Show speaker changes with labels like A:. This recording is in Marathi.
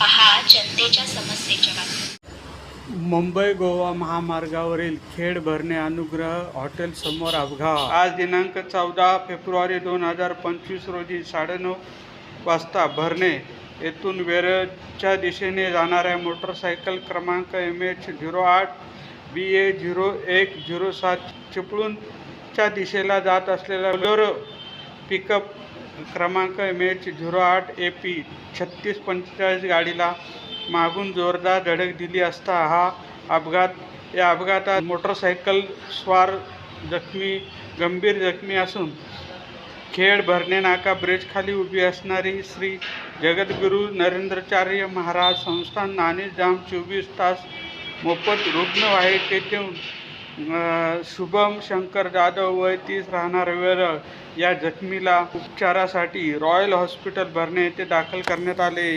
A: पहा जनतेच्या समस्येच्या बातम्या.
B: मुंबई गोवा महामार्गावरील खेड भरणे अनुग्रह हॉटेल समोर अपघात. आज दिनांक चौदा फेब्रुवारी दोन हजार पंचवीस रोजी साडेनऊ वाजता भरणे येथून वेरळच्या दिशेने जाणाऱ्या मोटरसायकल क्रमांक एम एच झिरो आठ बी ए झिरो एक झिरो सात चिपळूणच्या दिशेला जात असलेल्या बोलेरो पिकअप क्रमांक एम एच झिरो आठ ए पी छत्तीस पंचेचाळीस गाडीला मागून जोरदार धडक दिली असता हा अपघात या अपघातात मोटरसायकल स्वार जखमी गंभीर जखमी असून खेड भरणे नाका ब्रिजखाली उभी असणारी श्री जगद्गुरू नरेंद्रचार्य महाराज संस्थान नाणे जाम चोवीस तास मोफत रुग्णवाहिकेतून शुभम शंकर जाधव वय तीस राहणार वेरळ या जखमीला उपचारासाठी रॉयल हॉस्पिटल भरणे येथे दाखल करण्यात आले.